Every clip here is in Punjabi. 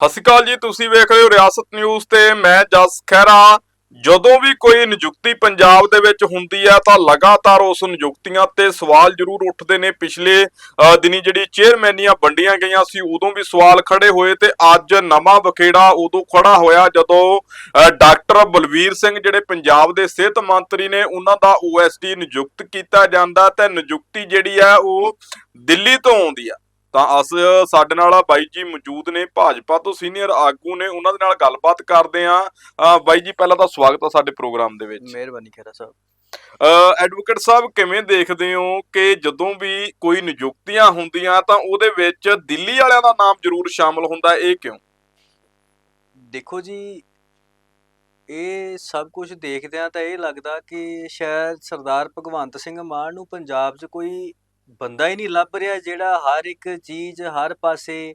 ਸਤਿ ਸ਼੍ਰੀ ਅਕਾਲ ਜੀ ਤੁਸੀਂ ਵੇਖ ਰਹੇ ਹੋ ਰਿਆਸਤ ਨਿਊਜ਼ ਤੇ ਮੈਂ ਜਸ ਖਹਿਰਾ। ਜਦੋਂ ਵੀ ਕੋਈ ਨਿਯੁਕਤੀ ਪੰਜਾਬ ਦੇ ਵਿੱਚ ਹੁੰਦੀ ਹੈ ਤਾਂ ਲਗਾਤਾਰ ਉਸ ਨਿਯੁਕਤੀਆਂ ਤੇ ਸਵਾਲ ਜ਼ਰੂਰ ਉੱਠਦੇ ਨੇ। ਪਿਛਲੇ ਦਿਨੀ ਜਿਹੜੀ ਚੇਅਰਮੈਨੀਆਂ ਵੰਡੀਆਂ ਗਈਆਂ ਸੀ ਉਦੋਂ ਵੀ ਸਵਾਲ ਖੜੇ ਹੋਏ ਤੇ ਅੱਜ ਨਵਾਂ ਬਖੇੜਾ ਉਦੋਂ ਖੜਾ ਹੋਇਆ ਜਦੋਂ ਅ, ਡਾਕਟਰ ਬਲਵੀਰ ਸਿੰਘ ਜਿਹੜੇ ਪੰਜਾਬ ਦੇ ਸਿਹਤ ਮੰਤਰੀ ਨੇ ਉਹਨਾਂ ਦਾ ਓਐਸਡੀ ਨਿਯੁਕਤ ਕੀਤਾ ਜਾਂਦਾ ਤੇ ਨਿਯੁਕਤੀ ਜਿਹੜੀ ਹੈ ਉਹ ਦਿੱਲੀ ਤੋਂ ਆਉਂਦੀ ਆ। ਤਾਂ ਅਸ ਸਾਡੇ ਨਾਲ ਬਾਈ ਜੀ ਮੌਜੂਦ ਨੇ ਭਾਜਪਾ ਤੋਂ ਸੀਨੀਅਰ ਆਗੂ ਨੇ ਉਹਨਾਂ ਦੇ ਨਾਲ ਗੱਲਬਾਤ ਕਰਦੇ ਆ ਬਾਈ ਜੀ ਪਹਿਲਾਂ ਤਾਂ ਸਵਾਗਤ ਆ ਸਾਡੇ ਪ੍ਰੋਗਰਾਮ ਦੇ ਵਿੱਚ। ਮਿਹਰਬਾਨੀ ਖੇਰਾ ਸਾਹਿਬ। ਐਡਵੋਕੇਟ ਸਾਹਿਬ ਕਿਵੇਂ ਦੇਖਦੇ ਹੋ ਕਿ ਜਦੋਂ ਵੀ ਕੋਈ ਨਿਯੁਕਤੀਆਂ ਹੁੰਦੀਆਂ ਤਾਂ ਉਹਦੇ ਵਿੱਚ ਦਿੱਲੀ ਵਾਲਿਆਂ ਦਾ ਨਾਮ ਜ਼ਰੂਰ ਸ਼ਾਮਲ ਹੁੰਦਾ ਇਹ ਕਿਉਂ? ਦੇਖੋ ਜੀ ਇਹ ਸਭ ਕੁਝ ਦੇਖਦਿਆਂ ਤਾਂ ਇਹ ਲੱਗਦਾ ਕਿ ਸ਼ਾਇਦ ਸਰਦਾਰ ਭਗਵੰਤ ਸਿੰਘ ਮਾਨ ਨੂੰ ਪੰਜਾਬ 'ਚ ਕੋਈ ਬੰਦਾ ਹੀ ਨਹੀਂ ਲੱਭ ਰਿਹਾ ਜਿਹੜਾ ਹਰ ਇੱਕ ਚੀਜ਼ ਹਰ ਪਾਸੇ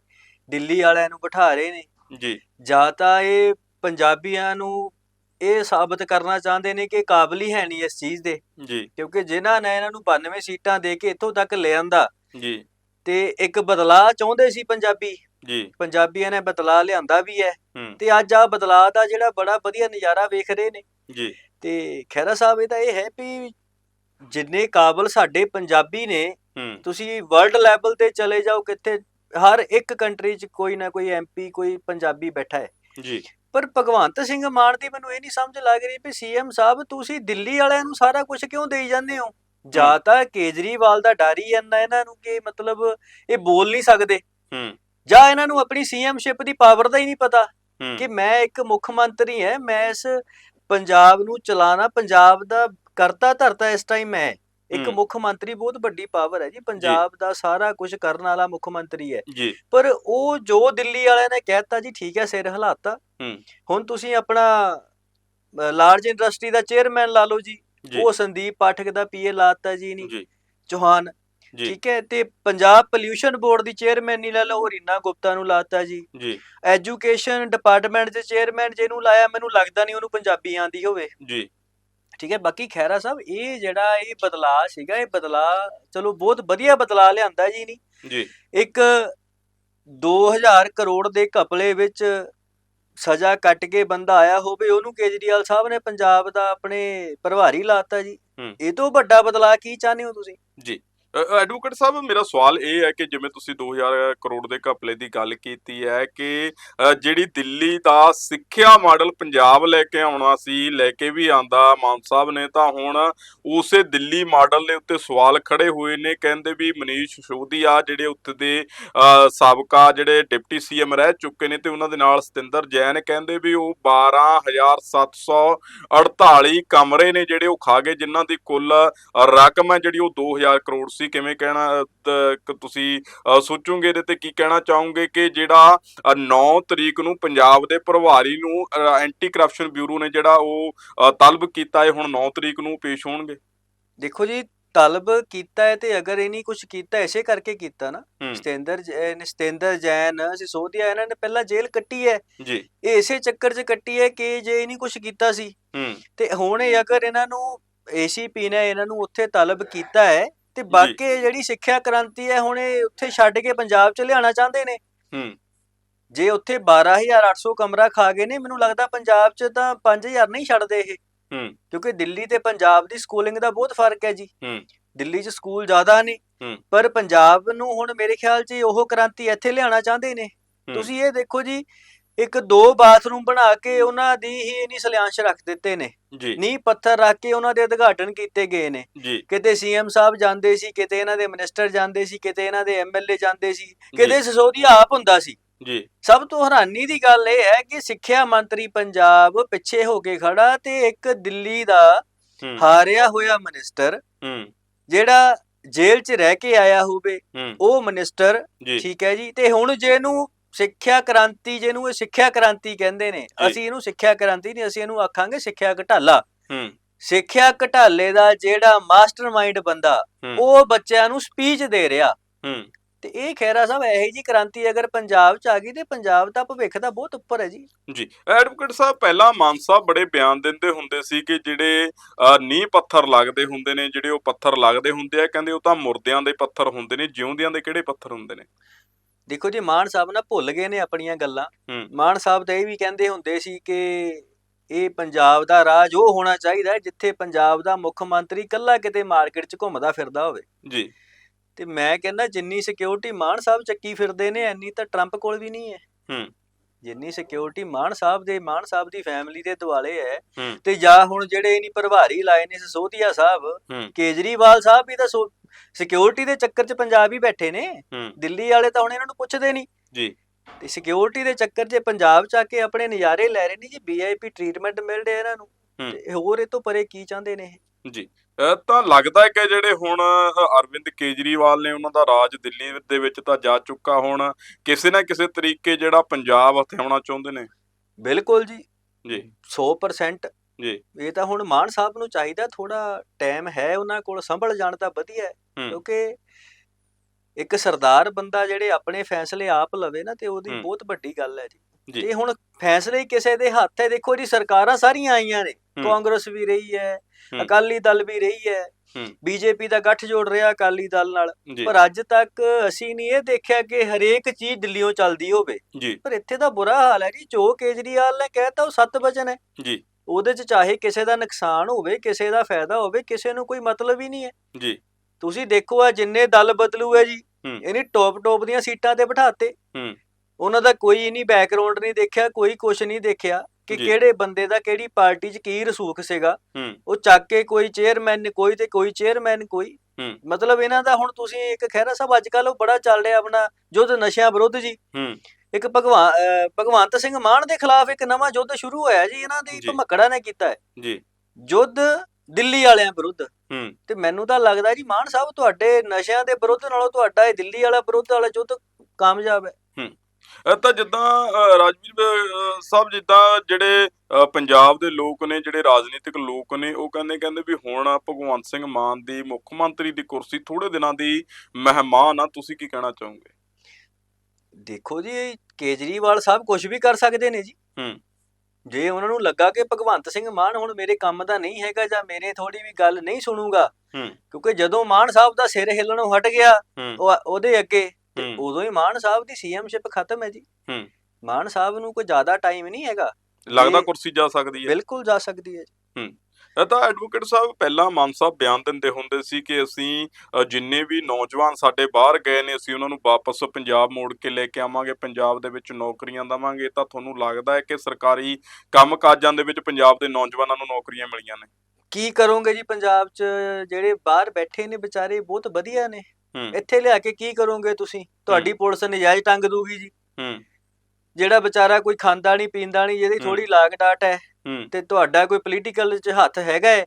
ਦਿੱਲੀ ਵਾਲਿਆਂ ਨੂੰ ਬਿਠਾ ਰਹੇ ਨੇ। ਜੀ। ਜਾਂ ਤਾਂ ਇਹ ਪੰਜਾਬੀਆਂ ਨੂੰ ਇਹ ਸਾਬਤ ਕਰਨਾ ਚਾਹੁੰਦੇ ਨੇ ਕਿ ਕਾਬਲ ਹੀ ਹੈ ਨਹੀਂ ਇਸ ਚੀਜ਼ ਦੇ। ਜੀ। ਕਿਉਂਕਿ ਜਿਨ੍ਹਾਂ ਨੇ ਇਹਨਾਂ ਨੂੰ 92 ਸੀਟਾਂ ਦੇ ਕੇ ਇੱਥੋਂ ਤੱਕ ਲੈ ਆਂਦਾ ਜੀ। ਤੇ ਇੱਕ ਬਦਲਾਅ ਚਾਹੁੰਦੇ ਸੀ ਪੰਜਾਬੀ। ਜੀ। ਪੰਜਾਬੀਆਂ ਨੇ ਬਦਲਾਅ ਲਿਆਂਦਾ ਵੀ ਹੈ ਤੇ ਅੱਜ ਆ ਬਦਲਾਅ ਦਾ ਜਿਹੜਾ ਬੜਾ ਵਧੀਆ ਨਜ਼ਾਰਾ ਵੇਖ ਰਹੇ ਨੇ। ਜੀ। ਤੇ ਖਹਿਰਾ ਸਾਹਿਬ ਇਹ ਤਾਂ ਇਹ ਹੈ ਵੀ ਜਿੰਨੇ ਕਾਬਲ ਸਾਡੇ ਪੰਜਾਬੀ ਨੇ ਤੁਸੀਂ ਵਰਲਡ ਲੈਵਲ ਤੇ ਚਲੇ ਜਾਓ ਕਿੱਥੇ ਹਰ ਇੱਕ ਕੰਟਰੀ 'ਚ ਕੋਈ ਨਾ ਕੋਈ ਐਮਪੀ ਕੋਈ ਪੰਜਾਬੀ ਬੈਠਾ ਹੈ। ਜੀ। ਪਰ ਭਗਵੰਤ ਸਿੰਘ ਮਾਨ ਦੀ ਮੈਨੂੰ ਇਹ ਨਹੀਂ ਸਮਝ ਲੱਗ ਰਹੀ ਵੀ ਸੀਐਮ ਸਾਹਿਬ ਤੁਸੀਂ ਦਿੱਲੀ ਵਾਲਿਆਂ ਨੂੰ ਸਾਰਾ ਕੁਝ ਕਿਉਂ ਦੇਈ ਜਾਂਦੇ ਹੋ? ਜਾਂ ਤਾਂ ਕੇਜਰੀਵਾਲ ਦਾ ਡਰ ਹੀ ਇੰਨਾ ਇਹਨਾਂ ਨੂੰ ਕਿ ਮਤਲਬ ਇਹ ਬੋਲ ਨਹੀਂ ਸਕਦੇ। ਹੂੰ। ਜਾਂ ਇਹਨਾਂ ਨੂੰ ਆਪਣੀ ਸੀਐਮਸ਼ਿਪ ਦੀ ਪਾਵਰ ਦਾ ਹੀ ਨਹੀਂ ਪਤਾ ਕਿ ਮੈਂ ਇੱਕ ਮੁੱਖ ਮੰਤਰੀ ਹਾਂ ਮੈਂ ਇਸ ਪੰਜਾਬ ਨੂੰ ਚਲਾਣਾ ਪੰਜਾਬ ਦਾ ਕਰਤਾ ਧਰਤਾ ਇਸ ਟਾਈਮ ਮੈਂ। ਇੱਕ। ਮੁੱਖ ਮੰਤਰੀ ਬਹੁਤ ਵੱਡੀ ਪਾਵਰ ਹੈ ਜੀ ਪੰਜਾਬ ਦਾ ਸਾਰਾ ਕੁਝ ਕਰਨ ਵਾਲਾ ਮੁੱਖ ਮੰਤਰੀ ਹੈ। ਪਰ ਉਹ ਜੋ ਦਿੱਲੀ ਵਾਲਿਆਂ ਨੇ ਕਹਿਤਾ ਜੀ ਠੀਕ ਹੈ ਸਿਰ ਹਿਲਾਤਾ। ਹੁਣ ਤੁਸੀਂ ਆਪਣਾ ਲਾਰਜ ਇੰਡਸਟਰੀ ਦਾ ਚੇਅਰਮੈਨ ਲਾ ਲਓ ਜੀ। ਉਹ ਸੰਦੀਪ ਪਾਠਕ ਦਾ ਪੀਏ ਲਾਤਾ ਜੀ ਨਹੀਂ ਚੌਹਾਨ। ਠੀਕ ਹੈ ਤੇ ਪੰਜਾਬ ਪੋਲਿਊਸ਼ਨ ਬੋਰਡ ਦੀ ਚੇਅਰਮੈਨ ਨਹੀਂ ਲੈ ਲਓ ਰੀਨਾ ਗੁਪਤਾ ਨੂੰ ਲਾਤਾ ਜੀ। ਜੀ। ਐਜੂਕੇਸ਼ਨ ਡਿਪਾਰਟਮੈਂਟ ਦੇ ਚੇਅਰਮੈਨ ਜਿਹਨੂੰ ਲਾਇਆ ਮੈਨੂੰ ਲੱਗਦਾ ਨਹੀਂ ਉਹਨੂੰ ਪੰਜਾਬੀ ਆਂਦੀ ਹੋਵੇ। ਜੀ। ਠੀਕ ਹੈ ਬਾਕੀ ਖੈਰਾ ਸਾਹਿਬ ਇਹ ਜਿਹੜਾ ਇਹ ਬਦਲਾਅ ਸੀਗਾ ਇਹ ਬਦਲਾਅ ਚਲੋ ਬਹੁਤ ਵਧੀਆ ਬਦਲਾਅ ਲਿਆਂਦਾ ਜੀ ਨਹੀਂ ਜੀ। ਇੱਕ 2000 ਕਰੋੜ ਦੇ ਘਪਲੇ ਵਿੱਚ ਸਜ਼ਾ ਕੱਟ ਕੇ ਬੰਦਾ ਆਇਆ ਹੋਵੇ ਉਹਨੂੰ ਕੇਜਰੀਵਾਲ ਸਾਹਿਬ ਨੇ ਪੰਜਾਬ ਦਾ ਆਪਣੇ ਪ੍ਰਭਾਰੀ ਲਾਤਾ ਜੀ। ਇਹ ਤੋਂ ਵੱਡਾ ਬਦਲਾਅ ਕੀ ਚਾਹੁੰਦੇ ਹੋ ਤੁਸੀਂ? ਜੀ। ਐਡਵੋਕੇਟ ਸਾਹਿਬ, ਮੇਰਾ ਸਵਾਲ ਇਹ ਹੈ ਕਿ ਜਿਵੇਂ ਤੁਸੀਂ 2000 ਕਰੋੜ ਦੇ ਘਪਲੇ ਦੀ ਗੱਲ ਕੀਤੀ ਹੈ ਕਿ ਜਿਹੜੀ ਦਿੱਲੀ ਦਾ ਸਿੱਖਿਆ ਮਾਡਲ ਪੰਜਾਬ ਲੈ ਕੇ ਆਉਣਾ ਸੀ, ਲੈ ਕੇ ਵੀ ਆਂਦਾ ਮਾਨ ਸਾਹਿਬ ਨੇ, ਤਾਂ ਹੁਣ ਉਸੇ ਦਿੱਲੀ ਮਾਡਲ ਦੇ ਉੱਤੇ ਸਵਾਲ ਖੜੇ ਹੋਏ ਨੇ। ਕਹਿੰਦੇ ਵੀ ਮਨੀਸ਼ ਸੋਧੀਆ ਜਿਹੜੇ ਉੱਥੇ ਦੇ ਸਾਬਕਾ ਜਿਹੜੇ ਡਿਪਟੀ ਸੀਐਮ ਰਹਿ ਚੁੱਕੇ ਨੇ ਤੇ ਉਹਨਾਂ ਦੇ ਨਾਲ ਸਤਿੰਦਰ ਜੈਨ ਕਹਿੰਦੇ ਵੀ ਉਹ 12748 ਕਮਰੇ ਨੇ ਜਿਹੜੇ ਉਹ ਖਾ ਗਏ, ਜਿਨ੍ਹਾਂ ਦੀ ਕੁੱਲ ਰਕਮ ਹੈ ਜਿਹੜੀ ਉਹ 2000 ਕਰੋੜ ਸੀ। ਕਿਵੇਂ ਕਹਿਣਾ ਅ, ਕ- ਤੁਸੀਂ ਸੋਚੋਗੇ ਇਹਦੇ ਤੇ ਕੀ ਕਹਿਣਾ ਚਾਹੋਗੇ ਕਿ ਜਿਹੜਾ 9 ਤਰੀਕ ਨੂੰ ਪੰਜਾਬ ਦੇ ਪ੍ਰਭਾਰੀ ਨੂੰ ਐਂਟੀ ਕਰਪਸ਼ਨ ਬਿਊਰੋ ਨੇ ਜਿਹੜਾ ਉਹ ਤਲਬ ਕੀਤਾ ਹੈ ਹੁਣ 9 ਤਰੀਕ ਨੂੰ ਪੇਸ਼ ਹੋਣਗੇ? ਦੇਖੋ ਜੀ ਤਲਬ ਕੀਤਾ ਹੈ ਤੇ ਅਗਰ ਇਹ ਨਹੀਂ ਕੁਝ ਕੀਤਾ ਇਸੇ ਕਰਕੇ ਕੀਤਾ ਨਾ। ਹੂੰ। ਸਤਿੰਦਰ ਜੈਨ ਸਤਿੰਦਰ ਜੈਨ ਸਿਸੋਦੀਆ ਇਹਨਾਂ ਨੇ ਪਹਿਲਾਂ ਜੇਲ੍ਹ ਕੱਟੀ ਹੈ। ਜੀ। ਇਹ ਇਸੇ ਚੱਕਰ 'ਚ ਕੱਟੀ ਹੈ ਕਿ ਜੇ ਇਹ ਨਹੀਂ ਕੁਝ ਕੀਤਾ ਸੀ। ਹੂੰ। ਤੇ ਹੁਣ ਇਹ ਅਗਰ ਇਹਨਾਂ ਨੂੰ ਏਸੀਪੀ ਨੇ ਇਹਨਾਂ ਨੂੰ ਉੱਥੇ ਤਲਬ ਕੀਤਾ ਹੈ ਤੇ ਬਾਕੀ ਜਿਹੜੀ ਸਿੱਖਿਆ ਕ੍ਰਾਂਤੀ ਹੈ ਹੁਣ ਇਹ ਉੱਥੇ ਛੱਡ ਕੇ ਪੰਜਾਬ 'ਚ ਲਿਆਉਣਾ ਚਾਹੁੰਦੇ ਨੇ। ਹੂੰ। ਜੇ ਉੱਥੇ 12800 ਕਮਰਾ ਖਾ ਗਏ ਨੇ ਮੈਨੂੰ ਲੱਗਦਾ ਪੰਜਾਬ 'ਚ ਤਾਂ 5000 ਨਹੀਂ ਛੱਡਦੇ ਇਹ। ਹੂੰ। ਕਿਉਂਕਿ ਦਿੱਲੀ ਤੇ ਪੰਜਾਬ ਦੀ ਸਕੂਲਿੰਗ ਦਾ ਬਹੁਤ ਫ਼ਰਕ ਹੈ ਜੀ। ਹੂੰ। ਦਿੱਲੀ 'ਚ ਸਕੂਲ ਜ਼ਿਆਦਾ ਨੇ। ਪਰ ਪੰਜਾਬ ਨੂੰ ਹੁਣ ਮੇਰੇ ਖਿਆਲ 'ਚ ਉਹ ਕ੍ਰਾਂਤੀ ਇੱਥੇ ਲਿਆਉਣਾ ਚਾਹੁੰਦੇ ਨੇ। ਤੁਸੀਂ ਇਹ ਦੇਖੋ ਜੀ ਇੱਕ ਦੋ ਬਾਥਰੂਮ ਬਣਾ ਕੇ ਉਹਨਾਂ ਦੀ ਹੀ ਨਹੀਂ ਸਲਿਆਂਸ਼ ਰੱਖ ਦਿੱਤੇ ਨੇ। ਜੀ। ਨੀਂਹ ਪੱਥਰ ਰੱਖ ਕੇ ਉਹਨਾਂ ਦੇ ਉਦਘਾਟਨ ਕੀਤੇ ਗਏ ਨੇ। ਜੀ। ਕਿਤੇ ਸੀਐਮ ਸਾਹਿਬ ਜਾਂਦੇ ਸੀ ਕਿਤੇ ਇਹਨਾਂ ਦੇ ਮਿਨਿਸਟਰ ਜਾਂਦੇ ਸੀ ਕਿਤੇ ਇਹਨਾਂ ਦੇ ਐਮਐਲਏ ਜਾਂਦੇ ਸੀ ਕਿਤੇ ਸਿਸੋਦੀਆ ਆਪ ਹੁੰਦਾ ਸੀ। ਜੀ। ਸਭ ਤੋਂ ਹੈਰਾਨੀ ਦੀ ਗੱਲ ਇਹ ਹੈ ਕਿ ਸਿੱਖਿਆ ਮੰਤਰੀ ਪੰਜਾਬ ਪਿੱਛੇ ਹੋ ਕੇ ਖੜਾ ਤੇ ਇੱਕ ਦਿੱਲੀ ਦਾ ਹਾਰਿਆ ਹੋਇਆ ਮਿਨਿਸਟਰ ਜਿਹੜਾ ਜੇਲ੍ਹ 'ਚ ਰਹਿ ਕੇ ਆਇਆ ਹੋਵੇ ਉਹ ਮਿਨਿਸਟਰ ਜੀ। ਠੀਕ ਹੈ ਜੀ ਤੇ ਹੁਣ ਜਿਹਨੂੰ ਸਿੱਖਿਆ ਕ੍ਰਾਂਤੀ ਜਿਹਨੂੰ ਇਹ ਸਿੱਖਿਆ ਕ੍ਰਾਂਤੀ ਕਹਿੰਦੇ ਨੇ। ਅਸੀਂ ਇਹਨੂੰ ਸਿੱਖਿਆ ਕ੍ਰਾਂਤੀ ਨਹੀਂ ਅਸੀਂ ਇਹਨੂੰ ਆਖਾਂਗੇ ਸਿੱਖਿਆ ਘਟਾਲਾ। ਹੂੰ। ਸਿੱਖਿਆ ਘਟਾਲੇ ਦਾ ਜਿਹੜਾ ਮਾਸਟਰਮਾਈਂਡ ਬੰਦਾ ਉਹ ਬੱਚਿਆਂ ਨੂੰ ਸਪੀਚ ਦੇ ਰਿਹਾ। ਹੂੰ। ਤੇ ਇਹ ਖੈਰਾ ਸਾਹਿਬ ਇਹੋ ਜੀ ਕ੍ਰਾਂਤੀ ਅਗਰ ਪੰਜਾਬ 'ਚ ਆ ਗਈ ਤੇ ਪੰਜਾਬ ਦਾ ਭਵਿੱਖ ਤਾਂ ਬਹੁਤ ਉੱਪਰ ਹੈ ਜੀ। ਜੀ ਐਡਵੋਕੇਟ ਸਾਹਿਬ ਪਹਿਲਾਂ ਮਾਨ ਸਾਹਿਬ ਬੜੇ ਬਿਆਨ ਦਿੰਦੇ ਹੁੰਦੇ ਸੀ ਕਿ ਜਿਹੜੇ ਨੀਂਹ ਪੱਥਰ ਲੱਗਦੇ ਹੁੰਦੇ ਨੇ ਜਿਹੜੇ ਉਹ ਪੱਥਰ ਲੱਗਦੇ ਹੁੰਦੇ ਆ ਕਹਿੰਦੇ ਉਹ ਤਾਂ ਮੁਰਦਿਆਂ ਦੇ ਪੱਥਰ ਹੁੰਦੇ ਨੇ ਜਿਉਂਦਿਆਂ ਦੇ ਕਿਹੜੇ ਪੱਥਰ ਹੁੰਦੇ ਨੇ? ਦੇਖੋ ਜੀ ਮਾਨ ਸਾਹਿਬ ਨਾ ਭੁੱਲ ਗਏ ਨੇ ਆਪਣੀਆਂ ਗੱਲਾਂ। ਮਾਨ ਸਾਹਿਬ ਤਾਂ ਇਹ ਵੀ ਕਹਿੰਦੇ ਹੁੰਦੇ ਸੀ ਕਿ ਇਹ ਪੰਜਾਬ ਦਾ ਰਾਜ ਉਹ ਹੋਣਾ ਚਾਹੀਦਾ ਜਿੱਥੇ ਪੰਜਾਬ ਦਾ ਮੁੱਖ ਮੰਤਰੀ ਇਕੱਲਾ ਕਿਤੇ ਮਾਰਕੀਟ 'ਚ ਘੁੰਮਦਾ ਫਿਰਦਾ ਹੋਵੇ ਜੀ ਤੇ ਮੈਂ ਕਹਿੰਦਾ ਜਿੰਨੀ ਸਿਕਿਉਰਿਟੀ ਮਾਨ ਸਾਹਿਬ ਚੱਕੀ ਫਿਰਦੇ ਨੇ ਐਨੀ ਤਾਂ ਟਰੰਪ ਕੋਲ ਵੀ ਨਹੀਂ ਹੈ ਹੂੰ। ਜਿੰਨੀ ਸਿਕਿਉਰਿਟੀ ਮਾਨ ਸਾਹਿਬ ਦੇ ਮਾਨ ਸਾਹਿਬ ਦੀ ਫੈਮਿਲੀ ਦੇ ਦੁਆਲੇ ਹੈ। ਤੇ ਜਾਂ ਹੁਣ ਜਿਹੜੇ ਨਹੀਂ ਪ੍ਰਭਾਰੀ ਲਾਏ ਨੇ ਸਸੋਦੀਆ ਸਾਹਿਬ। ਕੇਜਰੀਵਾਲ ਸਾਹਿਬ ਵੀ ਤਾਂ ਸਿਕਿਉਰਿਟੀ ਦੇ ਚੱਕਰ 'ਚ ਪੰਜਾਬ ਹੀ ਬੈਠੇ ਨੇ। ਦਿੱਲੀ ਵਾਲੇ ਤਾਂ ਹੁਣ ਇਹਨਾਂ ਨੂੰ ਪੁੱਛਦੇ ਨਹੀਂ। ਜੀ। ਤੇ ਸਿਕਿਉਰਿਟੀ ਦੇ ਚੱਕਰ 'ਚ ਪੰਜਾਬ 'ਚ ਆ ਕੇ ਆਪਣੇ ਨਜ਼ਾਰੇ ਲੈ ਰਹੇ ਨੇ ਜੀ ਵੀਆਈਪੀ ਟ੍ਰੀਟਮੈਂਟ ਮਿਲ ਰਿਹਾ ਇਹਨਾਂ ਨੂੰ। ਤੇ ਹੋਰ ਇਹ ਤੋਂ ਪਰੇ ਕੀ ਚਾਹੁੰਦੇ ਨੇ ਇਹ? ਜੀ। ਤਾਂ ਲੱਗਦਾ ਹੈ ਕਿ ਜਿਹੜੇ ਹੁਣ ਅਰਵਿੰਦ ਕੇਜਰੀਵਾਲ ਨੇ ਉਹਨਾਂ ਦਾ ਰਾਜ ਦਿੱਲੀ ਦੇ ਵਿੱਚ ਤਾਂ ਜਾ ਚੁੱਕਾ ਹੁਣ। ਕਿਸੇ ਨਾ ਕਿਸੇ ਤਰੀਕੇ ਜਿਹੜਾ ਪੰਜਾਬ ਹਥਿਆਉਣਾ ਚਾਹੁੰਦੇ ਨੇ। ਬਿਲਕੁਲ ਜੀ। ਜੀ। 100% ਜੀ। ਇਹ ਤਾਂ ਹੁਣ ਮਾਨ ਸਾਹਿਬ ਨੂੰ ਚਾਹੀਦਾ ਥੋੜਾ ਟਾਈਮ ਹੈ ਉਹਨਾਂ ਕੋਲ ਸੰਭਲ ਜਾਣ ਤਾਂ ਵਧੀਆ। ਕਿਉਂਕਿ ਇੱਕ ਸਰਦਾਰ ਬੰਦਾ ਜਿਹੜੇ ਆਪਣੇ ਫੈਸਲੇ ਆਪ ਲਵੇ ਨਾ ਤੇ ਉਹਦੀ। ਬਹੁਤ ਵੱਡੀ ਗੱਲ ਹੈ ਜੀ। ਤੇ ਹੁਣ ਫੈਸਲੇ ਕਿਸੇ ਦੇ ਹੱਥ ਹੈ। ਦੇਖੋ ਜੀ ਸਰਕਾਰਾਂ ਸਾਰੀਆਂ ਆਈਆਂ ਨੇ। ਕਾਂਗਰਸ ਵੀ ਰਹੀ ਹੈ। ਅਕਾਲੀ ਦਲ ਵੀ ਰਹੀ ਹੈ। ਬੀਜੇਪੀ ਦਾ ਗੱਠ ਜੋੜ ਰਿਹਾ ਅਕਾਲੀ ਦਲ ਨਾਲ। ਪਰ ਅੱਜ ਤੱਕ ਅਸੀਂ ਨਹੀਂ ਇਹ ਦੇਖਿਆ ਕਿ ਹਰੇਕ ਚੀਜ਼ ਦਿੱਲੀੋਂ ਚੱਲਦੀ ਹੋਵੇ। ਪਰ ਇੱਥੇ ਤਾਂ ਬੁਰਾ ਹਾਲ ਹੈ ਜੀ। ਜੋ ਕੇਜਰੀਵਾਲ ਨੇ ਕਹਿਤਾ ਉਹ ਸੱਤ ਵਚਨ ਹੈ। ਜੀ। ਉਹਦੇ 'ਚ ਚਾਹੇ ਕਿਸੇ ਦਾ ਨੁਕਸਾਨ ਹੋਵੇ ਕਿਸੇ ਦਾ ਫਾਇਦਾ ਹੋਵੇ ਕਿਸੇ ਨੂੰ ਕੋਈ ਮਤਲਬ ਹੀ ਨਹੀਂ ਹੈ ਜੀ ਤੁਸੀਂ ਦੇਖੋ ਆ ਜਿੰਨੇ ਦਲ ਬਦਲੂ ਹੈ ਜੀ। ਇਹਨੇ ਟੌਪ ਟੌਪ ਦੀਆਂ ਸੀਟਾਂ ਤੇ ਬਿਠਾਤੇ ਹੂੰ। ਉਹਨਾਂ ਦਾ ਕੋਈ ਨਹੀਂ ਬੈਕਗ੍ਰਾਉਂਡ ਨਹੀਂ ਦੇਖਿਆ ਕੋਈ ਕੁਝ ਨਹੀਂ ਦੇਖਿਆ ਕਿ। ਕਿਹੜੇ ਬੰਦੇ ਦਾ ਕਿਹੜੀ ਪਾਰਟੀ 'ਚ ਕੀ ਰਸੂਖ ਸੀਗਾ ਉਹ ਚੱਕ ਕੇ ਕੋਈ ਚੇਅਰਮੈਨ ਕੋਈ ਤੇ ਕੋਈ ਚੇਅਰਮੈਨ ਕੋਈ। ਮਤਲਬ ਇਹਨਾਂ ਦਾ ਹੁਣ ਤੁਸੀਂ ਇੱਕ ਖਹਿਰਾ ਸਾਹਿਬ ਅੱਜ ਕੱਲ ਉਹ ਬੜਾ ਚੱਲ ਰਿਹਾ ਆਪਣਾ ਯੁੱਧ ਨਸ਼ਿਆਂ ਵਿਰੁੱਧ ਜੀ ਹੂੰ ਇੱਕ ਭਗਵਾਨ ਭਗਵੰਤ ਸਿੰਘ ਮਾਨ ਦੇ ਖਿਲਾਫ ਇੱਕ ਨਵਾਂ ਯੁੱਧ ਸ਼ੁਰੂ ਹੋਇਆ ਜੀ ਇਹਨਾਂ ਦੀ। ਭਮਕੜਾ ਨੇ ਕੀਤਾ ਹੈ। ਜੀ। ਯੁੱਧ ਦਿੱਲੀ ਵਾਲਿਆਂ ਵਿਰੁੱਧ। ਹੂੰ। ਤੇ ਮੈਨੂੰ ਤਾਂ ਲੱਗਦਾ ਜੀ ਮਾਨ ਸਾਹਿਬ ਤੁਹਾਡੇ ਨਸ਼ਿਆਂ ਦੇ ਵਿਰੁੱਧ ਨਾਲੋਂ ਤੁਹਾਡਾ ਇਹ ਦਿੱਲੀ ਵਾਲਾ ਵਿਰੁੱਧ ਵਾਲਾ ਯੁੱਧ ਕਾਮਯਾਬ ਹੈ। ਅ, ਤਾਂ ਜਿੱਦਾਂ ਰਾਜਵੀਰ ਸਾਹਿਬ ਜਿੱਦਾਂ ਜਿਹੜੇ ਪੰਜਾਬ ਦੇ ਲੋਕ ਨੇ ਜਿਹੜੇ ਰਾਜਨੀਤਿਕ ਲੋਕ ਨੇ ਉਹ ਕਹਿੰਦੇ ਕਹਿੰਦੇ ਵੀ ਹੁਣ ਭਗਵੰਤ ਸਿੰਘ ਮਾਨ ਦੀ ਮੁੱਖ ਮੰਤਰੀ ਦੀ ਕੁਰਸੀ ਥੋੜੇ ਦਿਨਾਂ ਦੀ ਮਹਿਮਾਨ ਆ ਤੁਸੀਂ ਕੀ ਕਹਿਣਾ ਚਾਹੋਗੇ? ਦੇਖੋ ਜੀ ਕੇਜਰੀਵਾਲ ਸਾਹਿਬ ਕੁਝ ਵੀ ਕਰ ਸਕਦੇ ਨੇ ਜੀ। ਹੂੰ। ਜੇ ਉਹਨਾਂ ਨੂੰ ਲੱਗਾ ਕਿ ਭਗਵੰਤ ਸਿੰਘ ਮਾਨ ਹੁਣ ਮੇਰੇ ਕੰਮ ਦਾ ਨਹੀਂ ਹੈਗਾ ਜਾਂ ਮੇਰੇ ਥੋੜੀ ਵੀ ਗੱਲ ਨਹੀਂ ਸੁਣੂਗਾ ਹੂੰ। ਕਿਉਂਕਿ ਜਦੋਂ ਮਾਨ ਸਾਹਿਬ ਦਾ ਸਿਰ ਹਿੱਲਣੋਂ ਹਟ ਗਿਆ ਹੂੰ। ਉਹ ਉਹਦੇ ਅੱਗੇ ਹੂੰ। ਉਦੋਂ ਹੀ ਮਾਨ ਸਾਹਿਬ ਦੀ ਸੀਐਮਸ਼ਿਪ ਖਤਮ ਹੈ ਜੀ। ਹੂੰ। ਮਾਨ ਸਾਹਿਬ ਨੂੰ ਕੋਈ ਜ਼ਿਆਦਾ ਟਾਈਮ ਨਹੀਂ ਹੈਗਾ। ਲੱਗਦਾ ਕੁਰਸੀ ਜਾ ਸਕਦੀ ਹੈ। ਬਿਲਕੁਲ ਜਾ ਸਕਦੀ ਹੈ ਇਹ ਤਾਂ ਐਡਵੋਕੇਟ ਸਾਹਿਬ ਪਹਿਲਾਂ ਮਾਨ ਸਾਹਿਬ ਬਿਆਨ ਦਿੰਦੇ ਹੁੰਦੇ ਸੀ ਕਿ ਅਸੀਂ ਜਿੰਨੇ ਵੀ ਨੌਜਵਾਨ ਸਾਡੇ ਬਾਹਰ ਗਏ ਨੇ ਅਸੀਂ ਉਹਨਾਂ ਨੂੰ ਵਾਪਸ ਪੰਜਾਬ ਮੋੜ ਕੇ ਲੈ ਕੇ ਆਵਾਂਗੇ ਪੰਜਾਬ ਦੇ ਵਿੱਚ ਨੌਕਰੀਆਂ ਦੇਵਾਂਗੇ ਤਾਂ ਤੁਹਾਨੂੰ ਲੱਗਦਾ ਹੈ ਕਿ ਸਰਕਾਰੀ ਕੰਮਕਾਜਾਂ ਦੇ ਵਿੱਚ ਪੰਜਾਬ ਦੇ ਨੌਜਵਾਨਾਂ ਨੂੰ ਨੌਕਰੀਆਂ ਮਿਲੀਆਂ ਨੇ? ਕੀ ਕਰੋਗੇ ਜੀ ਪੰਜਾਬ 'ਚ? ਜਿਹੜੇ ਬਾਹਰ ਬੈਠੇ ਨੇ ਵਿਚਾਰੇ ਬਹੁਤ ਵਧੀਆ ਨੇ। ਇੱਥੇ ਲਿਆ ਕੇ ਕੀ ਕਰੋਗੇ ਤੁਸੀਂ? ਤੁਹਾਡੀ ਪੁਲਿਸ ਨਜਾਇਜ਼ ਟੰਗ ਦੂਗੀ ਜੀ। ਹੂੰ। ਜਿਹੜਾ ਵਿਚਾਰਾ ਕੋਈ ਖਾਂਦਾ ਨਹੀਂ ਪੀਂਦਾ ਨਹੀਂ ਜਿਹਦੀ। ਥੋੜੀ ਲਾਗ ਡਾਟ ਹੈ ਤੇ ਤੁਹਾਡਾ ਕੋਈ ਪੋਲੀਟੀਕਲ 'ਚ ਹੱਥ ਹੈਗਾ ਹੈ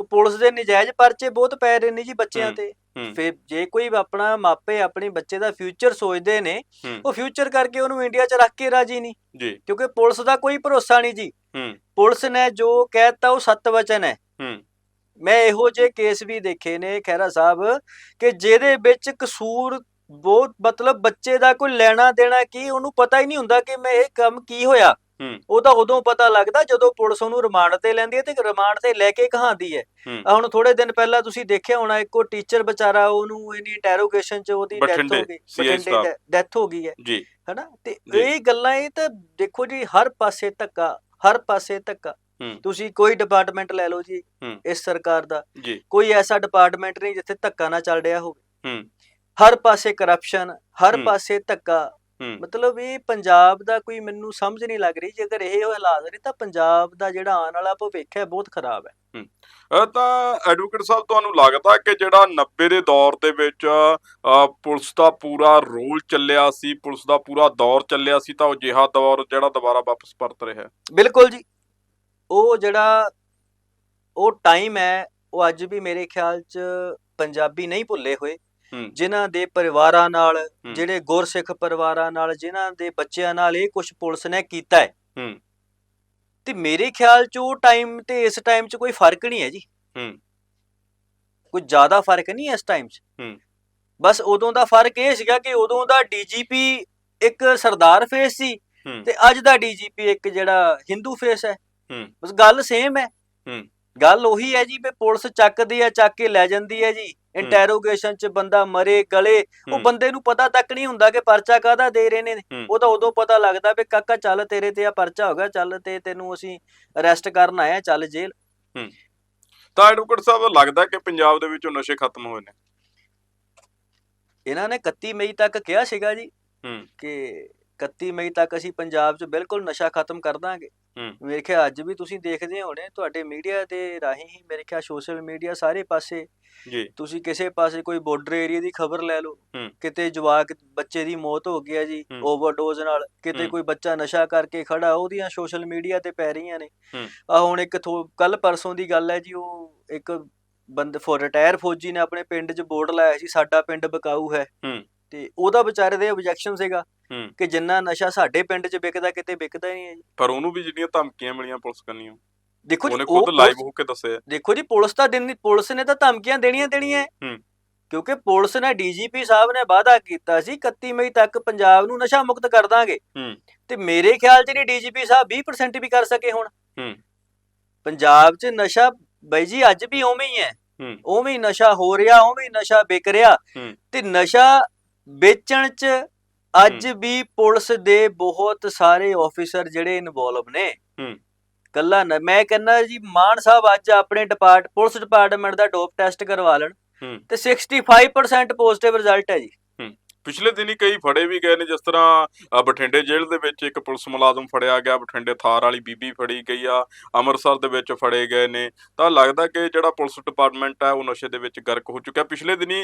ਉਹ ਪੁਲਿਸ ਦੇ ਨਜਾਇਜ਼ ਪਰਚੇ ਬਹੁਤ ਪੈ ਰਹੇ ਨੇ ਜੀ ਬੱਚਿਆਂ। ਤੇ। ਫਿਰ ਜੇ ਕੋਈ ਆਪਣਾ ਮਾਪੇ ਆਪਣੇ ਬੱਚੇ ਦਾ ਫਿਊਚਰ ਸੋਚਦੇ ਨੇ ਉਹ ਫਿਊਚਰ ਕਰਕੇ ਉਹਨੂੰ ਇੰਡੀਆ 'ਚ ਰੱਖ ਕੇ ਰਾਜੀ ਨਹੀਂ। ਜੀ। ਕਿਉਂਕਿ ਪੁਲਿਸ ਦਾ ਕੋਈ ਭਰੋਸਾ ਨਹੀਂ ਜੀ। ਪੁਲਿਸ ਨੇ ਜੋ ਕਹਿਤਾ ਉਹ ਸੱਤ ਵਚਨ ਹੈ। ਮੈਂ ਇਹੋ ਜਿਹੇ ਕੇਸ ਵੀ ਦੇਖੇ ਨੇ ਖਹਿਰਾ ਸਾਹਿਬ ਕਿ ਜਿਹਦੇ ਵਿੱਚ ਕਸੂਰ ਬਹੁਤ ਮਤਲਬ ਬੱਚੇ ਦਾ ਕੋਈ ਲੈਣਾ ਦੇਣਾ ਕੀ ਉਹਨੂੰ ਪਤਾ ਹੀ ਨਹੀਂ ਹੁੰਦਾ ਕਿ ਮੈਂ ਇਹ ਕੰਮ ਕੀ ਹੋਇਆ। ਉਹ ਤਾਂ ਉਦੋਂ ਪਤਾ ਲੱਗਦਾ ਜਦੋਂ ਪੁਲਿਸ ਉਹਨੂੰ ਰਿਮਾਂਡ ਤੇ ਲੈਂਦੀ ਹੈ ਤੇ ਰਿਮਾਂਡ ਤੇ ਲੈ ਕੇ ਕਹਾਂਦੀ ਹੈ। ਹੁਣ ਥੋੜੇ ਦਿਨ ਪਹਿਲਾਂ ਤੁਸੀਂ ਦੇਖਿਆ ਹੋਣਾ ਇੱਕੋ ਟੀਚਰ ਵਿਚਾਰਾ ਉਹਨੂੰ ਇਹਨੀ ਇੰਟਰੋਗੇਸ਼ਨ ਚ ਉਹਦੀ ਡੈਥ ਬਠਿੰਡੇ, ਹੋ ਗਈ ਸਾਹਿਬ। ਡੈਥ ਹੋ ਗਈ ਹੈ। ਜੀ। ਹਨਾ? ਤੇ। ਇਹ ਗੱਲਾਂ ਇਹ ਤਾਂ ਦੇਖੋ ਜੀ ਹਰ ਪਾਸੇ ਧੱਕਾ ਹਰ ਪਾਸੇ ਧੱਕਾ। ਤੁਸੀਂ ਕੋਈ ਡਿਪਾਰਟਮੈਂਟ ਲੈ ਲਓ ਜੀ। ਇਸ ਸਰਕਾਰ ਦਾ। ਕੋਈ ਐਸਾ ਡਿਪਾਰਟਮੈਂਟ ਨਹੀਂ ਜਿੱਥੇ ਧੱਕਾ ਨਾ ਚੱਲ ਰਿਹਾ ਹੋਵੇ। ਹੂੰ। ਹਰ ਪਾਸੇ ਕਰਪਸ਼ਨ ਹਰ। ਪਾਸੇ ਧੱਕਾ। ਮਤਲਬ ਇਹ ਪੰਜਾਬ ਦਾ ਕੋਈ ਮੈਨੂੰ ਸਮਝ ਨਹੀਂ ਲੱਗ ਰਹੀ। ਜੇਕਰ ਇਹ ਹਾਲਾਤ ਨੇ ਤਾਂ ਪੰਜਾਬ ਦਾ ਜਿਹੜਾ ਆਉਣ ਵਾਲਾ ਭਵਿੱਖ ਹੈ ਬਹੁਤ ਖਰਾਬ ਹੈ। ਤਾਂ ਐਡਵੋਕੇਟ ਸਾਹਿਬ ਤੁਹਾਨੂੰ ਲੱਗਦਾ ਕਿ ਜਿਹੜਾ 90 ਦੇ ਦੌਰ ਦੇ ਵਿੱਚ ਪੁਲਿਸ ਦਾ ਪੂਰਾ ਰੋਲ ਚੱਲਿਆ ਸੀ ਪੁਲਿਸ ਦਾ ਪੂਰਾ ਦੌਰ ਚੱਲਿਆ ਸੀ ਤਾਂ ਉਹ ਜਿਹਾ ਦੌਰ ਜਿਹੜਾ ਦੁਬਾਰਾ ਵਾਪਸ ਪਰਤ ਰਿਹਾ ਹੈ? ਬਿਲਕੁਲ ਜੀ। ਉਹ ਜਿਹੜਾ ਉਹ ਟਾਈਮ ਹੈ ਉਹ ਅੱਜ ਵੀ ਮੇਰੇ ਖਿਆਲ 'ਚ ਪੰਜਾਬੀ ਨਹੀਂ ਭੁੱਲੇ ਹੋਏ। ਜਿਨ੍ਹਾਂ ਦੇ ਪਰਿਵਾਰਾਂ ਨਾਲ। ਜਿਹੜੇ ਗੁਰਸਿੱਖ ਪਰਿਵਾਰਾਂ ਨਾਲ ਜਿਨ੍ਹਾਂ ਦੇ ਬੱਚਿਆਂ ਨਾਲ ਇਹ ਕੁਝ ਪੁਲਿਸ ਨੇ ਕੀਤਾ ਹੈ। ਹੂੰ। ਤੇ ਮੇਰੇ ਖਿਆਲ 'ਚ ਉਹ ਟਾਈਮ ਤੇ ਇਸ ਟਾਈਮ 'ਚ ਕੋਈ ਫ਼ਰਕ ਨਹੀਂ ਹੈ ਜੀ। ਹੂੰ। ਕੋਈ ਜ਼ਿਆਦਾ ਫ਼ਰਕ ਨਹੀਂ ਹੈ ਇਸ ਟਾਈਮ 'ਚ। ਹੂੰ। ਬਸ ਉਦੋਂ ਦਾ ਫ਼ਰਕ ਇਹ ਸੀਗਾ ਕਿ ਉਦੋਂ ਦਾ ਡੀਜੀਪੀ ਇੱਕ ਸਰਦਾਰ ਫੇਸ ਸੀ ਤੇ ਅੱਜ ਦਾ ਡੀਜੀਪੀ ਇੱਕ ਜਿਹੜਾ ਹਿੰਦੂ ਫੇਸ ਹੈ। ਹੂੰ। ਬਸ ਗੱਲ ਸੇਮ ਹੈ। ਹੂੰ। ਗੱਲ ਉਹੀ ਹੈ ਜੀ ਵੀ ਪੁਲਿਸ ਚੱਕਦੀ ਹੈ ਚੱਕ ਕੇ ਲੈ ਜਾਂਦੀ ਹੈ ਜੀ। ਇੰਟਰੋਗੇਸ਼ਨ 'ਚ ਬੰਦਾ ਮਰੇ ਗਲੇ ਉਹ। ਬੰਦੇ ਨੂੰ ਪਤਾ ਤੱਕ ਨਹੀਂ ਹੁੰਦਾ ਕਿ ਪਰਚਾ ਕਾਹਦਾ ਦੇ ਰਹੇ ਨੇ। ਉਹ ਤਾਂ ਉਦੋਂ ਪਤਾ ਲੱਗਦਾ ਵੀ ਕਾਕਾ ਚੱਲ ਤੇਰੇ ਤੇ ਆ ਪਰਚਾ ਹੋ ਗਿਆ ਚੱਲ ਤੇ ਤੈਨੂੰ ਅਸੀਂ ਅਰੈਸਟ ਕਰਨ ਆਏ ਆ ਚੱਲ ਜੇਲ੍ਹ। ਤਾਂ ਐਡਵੋਕੇਟ ਸਾਹਿਬ ਲੱਗਦਾ ਕਿ ਪੰਜਾਬ ਦੇ ਵਿੱਚੋਂ ਨਸ਼ੇ ਖਤਮ ਹੋਏ ਨੇ। ਇਹਨਾਂ ਨੇ 31 ਮਈ ਤੱਕ ਕਿਹਾ ਸੀਗਾ ਜੀ ਕਿ 31 ਮਈ ਤੱਕ ਅਸੀਂ ਪੰਜਾਬ 'ਚ ਬਿਲਕੁਲ ਨਸ਼ਾ ਖਤਮ ਕਰ ਦਾਂਗੇ। ਹੂੰ। ਮੇਰੇ ਖਿਆਲ ਅੱਜ ਵੀ ਤੁਸੀਂ ਦੇਖਦੇ ਹੋਣੇ ਤੁਹਾਡੇ ਮੀਡੀਆ ਦੇ ਰਾਹੀਂ ਹੀ ਮੇਰੇ ਖਿਆਲ ਸੋਸ਼ਲ ਮੀਡੀਆ ਸਾਰੇ ਪਾਸੇ ਜੀ ਤੁਸੀਂ ਕਿਸੇ ਪਾਸੇ ਕੋਈ ਬਾਰਡਰ ਏਰੀਆ ਦੀ ਖਬਰ ਲੈ ਲਓ ਹੂੰ। ਕਿਤੇ ਜਵਾਕ ਬੱਚੇ ਦੀ ਮੌਤ ਹੋ ਗਈ ਹੈ ਜੀ ਹੂੰ। ਓਵਰਡੋਜ਼ ਨਾਲ ਕਿਤੇ ਹੂੰ। ਕੋਈ ਬੱਚਾ ਨਸ਼ਾ ਕਰਕੇ ਖੜਾ ਉਹਦੀਆਂ ਸੋਸ਼ਲ ਮੀਡੀਆ ਤੇ ਪੈ ਰਹੀਆਂ ਨੇ ਹੂੰ। ਆ ਹੁਣ ਇੱਕ ਕੱਲ ਪਰਸੋਂ ਦੀ ਗੱਲ ਹੈ ਜੀ ਉਹ ਇੱਕ ਬੰਦ ਫੋਰ ਰਿਟਾਇਰ ਫੌਜੀ ਨੇ ਆਪਣੇ ਪਿੰਡ 'ਚ ਬੋਰਡ ਲਾਇਆ ਸੀ ਸਾਡਾ ਪਿੰਡ ਬਕਾਊ ਹੈ ਹੂੰ। ਤੇ ਉਹਦਾ ਵਿਚਾਰੇ ਦੇ ਆਬਜੈਕਸ਼ਨ ਸੀਗਾ ਹੂੰ। ਕਿ ਜਿੰਨਾ ਨਸ਼ਾ ਸਾਡੇ ਪਿੰਡ 'ਚ ਵਿਕਦਾ ਕਿਤੇ ਵਿਕਦਾ ਹੀ ਨਹੀਂ ਹੈ ਜੀ ਪਰ ਉਹਨੂੰ ਵੀ ਜਿਹੜੀਆਂ ਧਮਕੀਆਂ ਮਿਲੀਆਂ ਪੁਲਿਸ ਕੰਨੀਓ ਦੇਖੋ ਜੀ ਉਹਨੇ ਉਹ ਖੁਦ ਲਾਈਵ ਹੋ ਕੇ ਦੱਸਿਆ ਦੇਖੋ ਜੀ ਪੁਲਿਸ ਤਾਂ ਦਿਨ ਪੁਲਿਸ ਨੇ ਤਾਂ ਧਮਕੀਆਂ ਦੇਣੀਆਂ ਦੇਣੀਆਂ ਹੈ। ਹੂੰ। ਕਿਉਂਕਿ ਪੁਲਿਸ ਨੇ ਡੀਜੀਪੀ ਸਾਹਿਬ ਨੇ ਵਾਅਦਾ ਕੀਤਾ ਸੀ 31 ਮਈ ਤੱਕ ਪੰਜਾਬ ਨੂੰ ਨਸ਼ਾ ਮੁਕਤ ਕਰ ਦਾਂਗੇ ਹੂੰ। ਤੇ ਮੇਰੇ ਖਿਆਲ 'ਚ ਨਹੀਂ ਡੀਜੀਪੀ ਸਾਹਿਬ 20% ਵੀ ਕਰ ਸਕੇ ਹੁਣ ਹੂੰ। ਪੰਜਾਬ 'ਚ ਨਸ਼ਾ ਬਾਈ ਜੀ ਅੱਜ ਵੀ ਉਵੇਂ ਹੀ ਹੈ ਹੂੰ। ਉਵੇਂ ਹੀ ਨਸ਼ਾ ਹੋ ਰਿਹਾ ਉਵੇਂ ਹੀ ਨਸ਼ਾ ਵਿਕ ਰਿਹਾ ਹੂੰ। ਤੇ ਨਸ਼ਾ ਵੇਚਣ 'ਚ ਅੱਜ ਵੀ ਪੁਲਿਸ ਦੇ ਬਹੁਤ ਸਾਰੇ ਆਫੀਸਰ ਜਿਹੜੇ ਇਨਵੋਲਵ ਨੇ ਹੂੰ। ਕੱਲਾ ਮੈਂ ਕਹਿੰਦਾ ਜੀ ਮਾਨ ਸਾਹਿਬ ਅੱਜ ਆਪਣੇ ਡਿਪਾਰਟ ਪੁਲਿਸ ਡਿਪਾਰਟਮੈਂਟ ਦਾ ਡੋਪ ਟੈਸਟ ਕਰਵਾ ਲੈਣ। ਤੇ 65% ਪੋਜ਼ਿਟਿਵ ਰਿਜ਼ਲਟ ਹੈ ਜੀ ਪਿਛਲੇ ਦਿਨੀ ਕਈ ਫੜੇ ਵੀ ਗਏ ਨੇ ਜਿਸ ਤਰ੍ਹਾਂ ਬਠਿੰਡੇ ਜੇਲ੍ਹ ਦੇ ਵਿੱਚ ਇੱਕ ਪੁਲਿਸ ਮੁਲਾਜ਼ਮ ਫੜਿਆ ਗਿਆ ਬਠਿੰਡੇ ਥਾਰ ਵਾਲੀ ਬੀਬੀ ਫੜੀ ਗਈ ਆ ਅੰਮ੍ਰਿਤਸਰ ਦੇ ਵਿੱਚ ਫੜੇ ਗਏ ਨੇ। ਤਾਂ ਲੱਗਦਾ ਕਿ ਜਿਹੜਾ ਪੁਲਿਸ ਡਿਪਾਰਟਮੈਂਟ ਹੈ ਉਹ ਨਸ਼ੇ ਦੇ ਵਿੱਚ ਗਰਕ ਹੋ ਚੁੱਕਿਆ। ਪਿਛਲੇ ਦਿਨੀ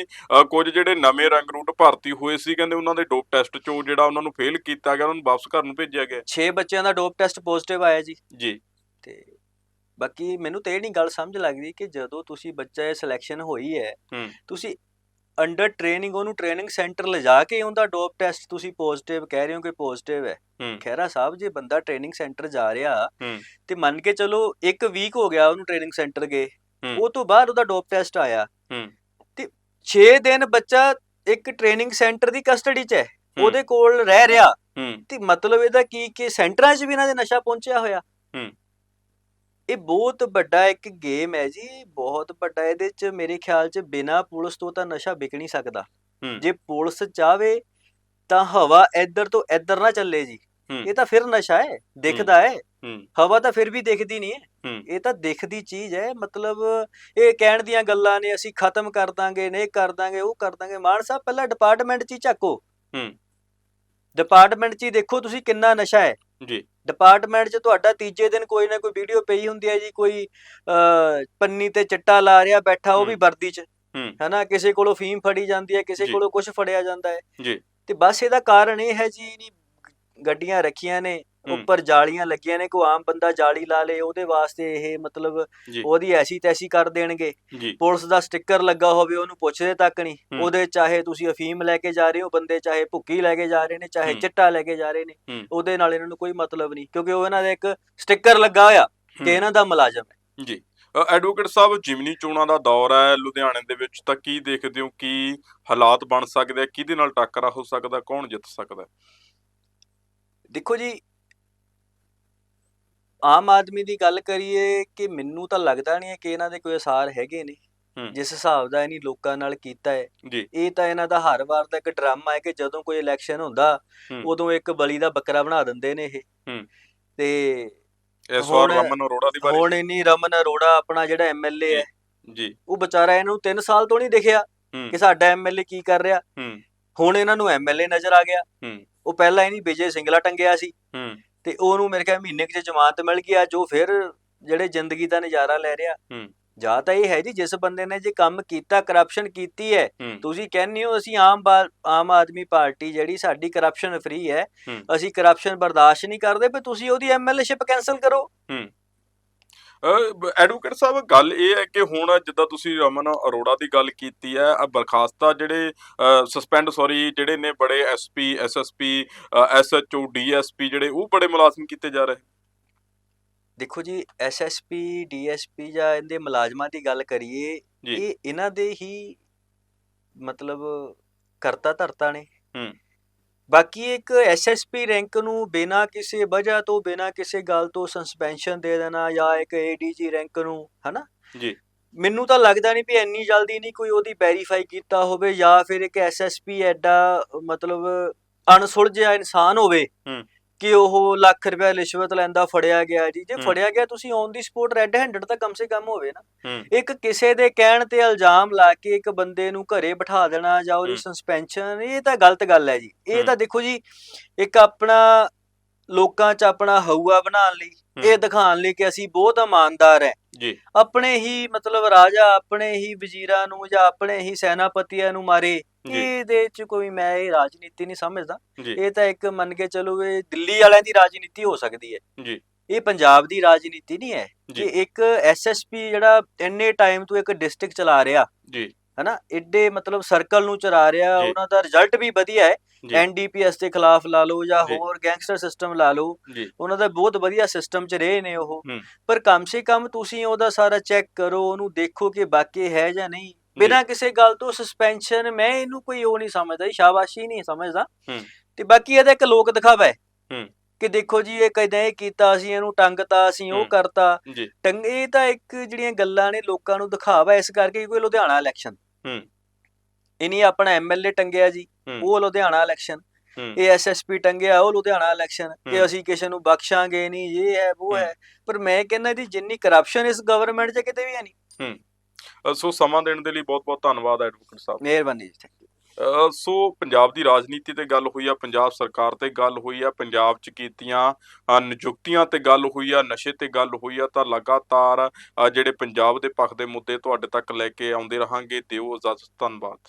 ਕੁਝ ਜਿਹੜੇ ਨਵੇਂ ਰੰਗ ਰੂਟ ਭਰਤੀ ਹੋਏ ਸੀ ਕਹਿੰਦੇ ਉਹਨਾਂ ਦੇ ਡੋਪ ਟੈਸਟ ਚੋਂ ਜਿਹੜਾ ਉਹਨਾਂ ਨੂੰ ਫੇਲ ਕੀਤਾ ਗਿਆ ਉਹਨਾਂ ਨੂੰ ਵਾਪਸ ਘਰ ਨੂੰ ਭੇਜਿਆ ਗਿਆ। 6 ਬੱਚਿਆਂ ਦਾ ਡੋਪ ਟੈਸਟ ਪੋਜ਼ਿਟਿਵ ਆਇਆ ਜੀ। ਜੀ। ਤੇ ਬਾਕੀ ਮੈਨੂੰ ਤੇ ਇਹ ਨਹੀਂ ਗੱਲ ਸਮਝ ਲੱਗਦੀ ਕਿ ਜਦੋਂ ਤੁਸੀਂ ਬੱਚਾ ਇਹ ਸਿਲੈਕਸ਼ਨ ਹੋਈ ਹੂੰ। ਤੁਸੀਂ ਅੰਡਰ ਟ੍ਰੇਨਿੰਗ ਉਹਨੂੰ ਟ੍ਰੇਨਿੰਗ ਸੈਂਟਰ ਲਿਜਾ ਕੇ ਉਹਦਾ ਡੋਪ ਟੈਸਟ ਤੁਸੀਂ ਪੋਜ਼ਿਟਿਵ ਕਹਿ ਰਹੇ ਹੋ ਕਿ ਪੋਜ਼ਿਟਿਵ ਹੈ। ਖੈਰਾ ਸਾਹਿਬ ਜੇ ਬੰਦਾ ਟ੍ਰੇਨਿੰਗ ਸੈਂਟਰ ਜਾ ਰਿਹਾ। ਤੇ ਮੰਨ ਕੇ ਚਲੋ ਇੱਕ ਵੀਕ ਹੋ ਗਿਆ ਉਹਨੂੰ ਟ੍ਰੇਨਿੰਗ ਸੈਂਟਰ ਗਏ। ਉਹ ਤੋਂ ਬਾਅਦ ਉਹਦਾ ਡੋਪ ਟੈਸਟ ਆਇਆ। ਤੇ 6 ਦਿਨ ਬੱਚਾ ਇੱਕ ਟ੍ਰੇਨਿੰਗ ਸੈਂਟਰ ਦੀ ਕਸਟਡੀ 'ਚ ਹੈ। ਉਹਦੇ ਕੋਲ ਰਹਿ ਰਿਹਾ ਤੇ ਮਤਲਬ ਇਹਦਾ ਕੀ ਕਿ ਸੈਂਟਰਾਂ 'ਚ ਵੀ ਇਹਨਾਂ ਦੇ ਨਸ਼ਾ ਪਹੁੰਚਿਆ ਹੋਇਆ। ਇਹ ਬਹੁਤ ਵੱਡਾ ਇੱਕ ਗੇਮ ਹੈ ਜੀ ਬਹੁਤ ਵੱਡਾ ਇਹਦੇ 'ਚ ਮੇਰੇ ਖਿਆਲ 'ਚ ਬਿਨਾ ਪੁਲਿਸ ਤੋਂ ਤਾਂ ਨਸ਼ਾ ਵਿਕ ਨਹੀਂ ਸਕਦਾ। ਜੇ ਪੁਲਿਸ ਚਾਵੇ ਤਾਂ ਹਵਾ ਇੱਧਰ ਤੋਂ ਇੱਧਰ ਨਾ ਚੱਲੇ ਜੀ। ਇਹ ਤਾਂ ਫਿਰ ਨਸ਼ਾ ਹੈ ਦਿਖਦਾ ਹੈ ਹਵਾ ਤਾਂ ਫਿਰ ਵੀ ਦਿਖਦੀ ਨਹੀਂ ਹੈ। ਇਹ ਤਾਂ ਦਿਖਦੀ ਚੀਜ਼ ਹੈ ਮਤਲਬ ਇਹ ਕਹਿਣ ਦੀਆਂ ਗੱਲਾਂ ਨੇ ਅਸੀਂ ਖਤਮ ਕਰ ਦਾਂਗੇ ਨੇ ਕਰ ਦਾਂਗੇ ਉਹ ਕਰ ਦਾਂਗੇ ਮਾਨ ਸਾਹਿਬ ਪਹਿਲਾਂ ਡਿਪਾਰਟਮੈਂਟ 'ਚ ਹੀ ਝਾਕੋ। ਡਿਪਾਰਟਮੈਂਟ 'ਚ ਹੀ ਦੇਖੋ ਤੁਸੀਂ ਕਿੰਨਾ ਨਸ਼ਾ ਹੈ ਜੀ ਡਿਪਾਰਟਮੈਂਟ 'ਚ ਤੁਹਾਡਾ ਤੀਜੇ ਦਿਨ ਕੋਈ ਨਾ ਕੋਈ ਵੀਡੀਓ ਪਈ ਹੁੰਦੀ ਹੈ ਜੀ ਕੋਈ ਪੰਨੀ ਤੇ ਚਿੱਟਾ ਲਾ ਰਿਹਾ ਬੈਠਾ ਉਹ ਵੀ। ਵਰਦੀ 'ਚ। ਹਨਾ ਕਿਸੇ ਕੋਲੋਂ ਫੀਮ ਫੜੀ ਜਾਂਦੀ ਹੈ ਕਿਸੇ। ਕੋਲੋਂ ਕੁਝ ਫੜਿਆ ਜਾਂਦਾ ਹੈ ਜੀ। ਤੇ ਬਸ ਇਹਦਾ ਕਾਰਨ ਇਹ ਹੈ ਜੀ ਨਹੀਂ ਗੱਡੀਆਂ ਰੱਖੀਆਂ ਨੇ। ਉੱਪਰ ਜਾਲੀਆਂ ਲੱਗੀਆਂ ਨੇ ਕੋਈ ਆਮ ਬੰਦਾ ਜਾਲੀ ਲਾ ਲੇ ਉਹਦੇ ਵਾਸਤੇ ਇਹ ਮਤਲਬ। ਉਹਦੀ ਐਸੀ ਤੈਸੀ ਕਰ ਦੇਣਗੇ ਪੁਲਿਸ ਦਾ ਸਟicker ਲੱਗਾ ਹੋਵੇ ਉਹਨੂੰ ਪੁੱਛਦੇ ਤੱਕ ਨਹੀਂ। ਉਹਦੇ ਚਾਹੇ ਤੁਸੀਂ ਅਫੀਮ ਲੈ ਕੇ ਜਾ ਰਹੇ ਹੋ ਬੰਦੇ ਚਾਹੇ ਭੁੱਕੀ ਲੈ ਕੇ ਜਾ ਰਹੇ ਨੇ ਚਾਹੇ। ਚਿੱਟਾ ਲੈ ਕੇ ਜਾ ਰਹੇ ਨੇ। ਉਹਦੇ ਨਾਲ ਇਹਨਾਂ ਨੂੰ ਕੋਈ ਮਤਲਬ ਨਹੀਂ ਕਿਉਂਕਿ ਉਹ ਇਹਨਾਂ ਦਾ ਇੱਕ ਸਟicker ਲੱਗਾ ਹੋਇਆ। ਕਿ ਇਹਨਾਂ ਦਾ ਮੁਲਾਜ਼ਮ ਹੈ ਜੀ ਐਡਵੋਕੇਟ ਸਾਹਿਬ ਜਿਮਨੀ ਚੋਣਾਂ ਦਾ ਦੌਰ ਹੈ ਲੁਧਿਆਣੇ ਦੇ ਵਿੱਚ ਤਾਂ ਕੀ ਦੇਖਦੇ ਹੋ ਕੀ ਹਾਲਾਤ ਬਣ ਸਕਦੇ ਆ ਕਿਹਦੇ ਨਾਲ ਟੱਕਰਾ ਹੋ ਸਕਦਾ ਕੌਣ ਜਿੱਤ ਸਕਦਾ ਦੇਖੋ ਜੀ ਆਮ ਆਦਮੀ ਦੀ ਗੱਲ ਕਰੀਏ ਕਿ ਮੈਨੂੰ ਤਾਂ ਲੱਗਦਾ ਨਹੀਂ ਹੈ ਕਿ ਇਹਨਾਂ ਦੇ ਕੋਈ ਅਸਾਰ ਹੈਗੇ ਨੇ। ਜਿਸ ਹਿਸਾਬ ਦਾ ਇਹਨੀ ਲੋਕਾਂ ਨਾਲ ਕੀਤਾ ਹੈ। ਇਹ ਤਾਂ ਇਹਨਾਂ ਦਾ ਹਰ ਵਾਰ ਦਾ ਇੱਕ ਡਰਾਮਾ ਹੈ ਕਿ ਜਦੋਂ ਕੋਈ ਇਲੈਕਸ਼ਨ ਹੁੰਦਾ। ਉਦੋਂ ਇੱਕ ਬਲੀ ਦਾ ਬੱਕਰਾ ਬਣਾ ਦਿੰਦੇ ਨੇ ਇਹ। ਤੇ ਇਸ ਵਾਰ ਰਮਨ ਅਰੋੜਾ ਦੀ ਵਾਰੀ ਹੁਣ ਇੰਨੀ ਰਮਨ ਅਰੋੜਾ ਆਪਣਾ ਜਿਹੜਾ ਐਮਐਲਏ ਹੈ ਜੀ। ਉਹ ਵਿਚਾਰਾ ਇਹਨੂੰ 3 ਸਾਲ ਤੋਂ ਨਹੀਂ ਦਿਖਿਆ ਕਿ ਸਾਡਾ ਐਮਐਲਏ ਕੀ ਕਰ ਰਿਹਾ। ਹੁਣ ਇਹਨਾਂ ਨੂੰ ਐਮਐਲਏ ਨਜ਼ਰ ਆ ਗਿਆ। ਉਹ ਪਹਿਲਾਂ ਇਹਨੀ ਵਿਜੇ ਸਿੰਗਲਾ ਟੰਗਿਆ ਸੀ। ਤੇ ਉਹਨੂੰ ਮੇਰੇ ਖਿਆਲ ਮਹੀਨੇ ਕੁ ਜ਼ਮਾਨਤ ਮਿਲ ਗਈ ਆ ਜੋ ਫਿਰ ਜਿਹੜੇ ਜ਼ਿੰਦਗੀ ਦਾ ਨਜ਼ਾਰਾ ਲੈ ਰਿਹਾ। ਜਾਂ ਤਾਂ ਇਹ ਹੈ ਜੀ ਜਿਸ ਬੰਦੇ ਨੇ ਜੇ ਕੰਮ ਕੀਤਾ ਕਰਪਸ਼ਨ ਕੀਤੀ ਹੈ ਤੁਸੀਂ ਕਹਿੰਦੇ ਹੋ ਅਸੀਂ ਆਮ ਆਮ ਆਦਮੀ ਪਾਰਟੀ ਜਿਹੜੀ ਸਾਡੀ ਕਰਪਸ਼ਨ ਫ੍ਰੀ ਹੈ ਹੂੰ। ਅਸੀਂ ਕਰਪਸ਼ਨ ਬਰਦਾਸ਼ਤ ਨਹੀਂ ਕਰਦੇ ਪਰ ਤੁਸੀਂ ਉਹਦੀ ਐਮਐਲਏਸ਼ਿਪ ਕੈਨਸਲ ਕਰੋ ਐਡਵੋਕੇਟ ਸਾਹਿਬ ਗੱਲ ਇਹ ਹੈ ਕਿ ਹੁਣ ਜਿੱਦਾਂ ਤੁਸੀਂ ਰਮਨ ਅਰੋੜਾ ਦੀ ਗੱਲ ਕੀਤੀ ਹੈ ਆ ਬਰਖਾਸਤਾ ਜਿਹੜੇ ਸਸਪੈਂਡ ਸੌਰੀ ਜਿਹੜੇ ਨੇ ਬੜੇ ਐਸਪੀ ਐਸਐਸਪੀ ਐਸਐਚਓ ਡੀਐਸਪੀ ਜਿਹੜੇ ਉਹ ਬੜੇ ਮੁਲਾਜ਼ਮ ਕੀਤੇ ਜਾ ਰਹੇ ਦੇਖੋ ਜੀ ਐਸਐਸਪੀ ਡੀਐਸਪੀ ਜਾਂ ਇਹਦੇ ਮੁਲਾਜ਼ਮਾਂ ਦੀ ਗੱਲ ਕਰੀਏ। ਇਹ ਇਹਨਾਂ ਦੇ ਹੀ ਮਤਲਬ ਕਰਤਾ ਧਰਤਾ ਨੇ ਹੂੰ। ਬਾਕੀ ਇੱਕ ਐਸਐਸਪੀ ਰੈਂਕ ਨੂੰ ਬਿਨਾਂ ਕਿਸੇ ਵਜ੍ਹਾ ਤੋਂ ਬਿਨਾਂ ਕਿਸੇ ਗੱਲ ਤੋਂ ਸਸਪੈਂਸ਼ਨ ਦੇ ਦੇਣਾ ਜਾਂ ਇੱਕ ਏਡੀਜੀ ਰੈਂਕ ਨੂੰ ਹਨਾ ਜੀ। ਮੈਨੂੰ ਤਾਂ ਲੱਗਦਾ ਨਹੀਂ ਵੀ ਇੰਨੀ ਜਲਦੀ ਨਹੀਂ ਕੋਈ ਉਹਦੀ ਵੈਰੀਫਾਈ ਕੀਤਾ ਹੋਵੇ ਜਾਂ ਫਿਰ ਇੱਕ ਐਸਐਸਪੀ ਐਡਾ ਮਤਲਬ ਅਣਸੁਲਝਿਆ ਇਨਸਾਨ ਹੋਵੇ ਹੂੰ। ਕਿ ਉਹ ਲੱਖ ਰੁਪਏ ਰਿਸ਼ਵਤ ਲੈਂਦਾ ਫੜਿਆ ਗਿਆ ਜੀ ਜੇ। ਫੜਿਆ ਗਿਆ ਤੁਸੀਂ on the spot red handed ਤਾਂ ਕਮ ਸੇ ਕਮ ਹੋਵੇ ਨਾ ਇੱਕ ਕਿਸੇ ਦੇ ਕਹਿਣ ਤੇ ਇਲਜ਼ਾਮ ਲਾ ਕੇ ਇੱਕ ਬੰਦੇ ਨੂੰ ਘਰੇ ਬਿਠਾ ਦੇਣਾ ਜਾਂ ਉਹਦੀ। ਸਸਪੈਂਸ਼ਨ ਇਹ ਤਾਂ ਗਲਤ ਗੱਲ ਹੈ ਜੀ ਇਹ। ਤਾਂ ਦੇਖੋ ਜੀ ਇੱਕ ਆਪਣਾ ਲੋਕਾਂ 'ਚ ਆਪਣਾ ਹਊਆ ਬਣਾਉਣ ਲਈ ਇਹ। ਦਿਖਾਉਣ ਲਈ ਕਿ ਅਸੀਂ ਬਹੁਤ ਇਮਾਨਦਾਰ ਹੈ ਜੀ ਆਪਣੇ ਹੀ ਮਤਲਬ ਰਾਜਾ ਆਪਣੇ ਹੀ ਵਜ਼ੀਰਾਂ ਨੂੰ ਜਾਂ ਆਪਣੇ ਹੀ ਸੈਨਾਪਤੀਆਂ ਨੂੰ ਮਾਰੇ ਜੀ। ਇਹਦੇ 'ਚ ਕੋਈ ਮੈਂ ਇਹ ਰਾਜਨੀਤੀ ਨਹੀਂ ਸਮਝਦਾ। ਇਹ ਤਾਂ ਇੱਕ ਮੰਨ ਕੇ ਚਲੋ ਇਹ ਦਿੱਲੀ ਵਾਲਿਆਂ ਦੀ ਰਾਜਨੀਤੀ ਹੋ ਸਕਦੀ ਹੈ। ਜੀ। ਇਹ ਪੰਜਾਬ ਦੀ ਰਾਜਨੀਤੀ ਨਹੀਂ ਹੈ। ਕਿ ਇੱਕ ਐਸਐਸਪੀ ਜਿਹੜਾ ਇੰਨੇ ਟਾਈਮ ਤੋਂ ਇੱਕ ਡਿਸਟ੍ਰਿਕਟ ਚਲਾ ਰਿਹਾ। ਜੀ। ਹਨਾ? ਏਡੇ ਮਤਲਬ ਸਰਕਲ ਨੂੰ ਚਲਾ ਰਿਹਾ। ਉਹਨਾਂ ਦਾ ਰਿਜ਼ਲਟ ਵੀ ਵਧੀਆ ਹੈ। ਐਨਡੀਪੀਐਸ ਦੇ ਖਿਲਾਫ ਲਾ ਲਓ ਜਾਂ। ਹੋਰ ਗੈਂਗਸਟਰ ਸਿਸਟਮ ਲਾ ਲਓ। ਉਹਨਾਂ ਦਾ ਬਹੁਤ ਵਧੀਆ ਸਿਸਟਮ ਚ ਰਹੇ ਨੇ ਉਹ। ਪਰ ਕਮ ਸੇ ਕਮ ਤੁਸੀਂ ਉਹਦਾ ਸਾਰਾ ਚੈੱਕ ਕਰੋ। ਉਹਨੂੰ ਦੇਖੋ ਕਿ ਬਾਕੀ ਹੈ ਜਾਂ ਨਹੀਂ। ਬਿਨਾਂ ਕਿਸੇ ਗੱਲ ਤੋਂ ਸਸਪੈਂਸ਼ਨ ਮੈਂ ਇਹਨੂੰ ਕੋਈ ਉਹ ਨਹੀਂ ਸਮਝਦਾ ਸ਼ਾਬਾਸ਼ੀ ਨਹੀਂ ਸਮਝਦਾ। ਹੂੰ। ਤੇ ਬਾਕੀ ਇਹਦਾ ਇੱਕ ਲੋਕ ਦਿਖਾਵਾ ਹੈ। ਹੂੰ। ਕਿ ਦੇਖੋ ਜੀ ਇਹ ਕਹਿੰਦੇ ਇਹ ਕੀਤਾ ਅਸੀਂ ਇਹਨੂੰ ਟੰਗਤਾ ਅਸੀਂ ਉਹ। ਕਰਤਾ। ਟੰਗ ਇਹ ਤਾਂ ਇੱਕ ਜਿਹੜੀਆਂ ਗੱਲਾਂ ਨੇ ਲੋਕਾਂ ਨੂੰ ਦਿਖਾਵਾ ਇਸ ਕਰਕੇ ਕੋਈ ਲੁਧਿਆਣਾ ਇਲੈਕਸ਼ਨ ਨਹੀਂ ਆਪਣਾ ਐਮਐਲਏ ਟੰਗਿਆ ਜੀ ਉਹ ਲੁਧਿਆਣਾ ਇਲੈਕਸ਼ਨ ਇਹ ਐਸਐਸਪੀ ਟੰਗਿਆ ਉਹ ਲੁਧਿਆਣਾ ਇਲੈਕਸ਼ਨ ਕਿ। ਅਸੀਂ ਕਿਸੇ ਨੂੰ ਬਖਸ਼ਾਂਗੇ ਨਹੀਂ ਇਹ ਹੈ ਉਹ ਹੂੰ। ਪਰ ਮੈਂ ਕਹਿੰਦਾ ਇਹਦੀ ਜਿੰਨੀ ਕਰਪਸ਼ਨ ਇਸ ਗਵਰਨਮੈਂਟ 'ਚ ਕਿਤੇ ਵੀ ਹੈ ਨਹੀਂ। ਅ, ਸੋ ਸਮਾਂ ਦੇਣ ਦੇ ਲਈ ਬਹੁਤ ਬਹੁਤ ਧੰਨਵਾਦ ਐਡਵੋਕੇਟ ਸਾਹਿਬ। ਮਿਹਰਬਾਨੀ ਜੀ you। ਅ, ਸੋ ਪੰਜਾਬ ਦੀ ਰਾਜਨੀਤੀ ਤੇ ਗੱਲ ਹੋਈ ਆ ਪੰਜਾਬ ਸਰਕਾਰ ਤੇ ਗੱਲ ਹੋਈ ਆ ਪੰਜਾਬ 'ਚ ਕੀਤੀਆਂ ਨਿਯੁਕਤੀਆਂ ਤੇ ਗੱਲ ਹੋਈ ਆ ਨਸ਼ੇ ਤੇ ਗੱਲ ਹੋਈ ਆ ਤਾਂ ਲਗਾਤਾਰ ਜਿਹੜੇ ਪੰਜਾਬ ਦੇ ਪੱਖ ਦੇ ਮੁੱਦੇ ਤੁਹਾਡੇ ਤੱਕ ਲੈ ਕੇ ਆਉਂਦੇ ਰਹਾਂਗੇ। ਦਿਓ ਇਜਾਜ਼ਤ ਧੰਨਵਾਦ।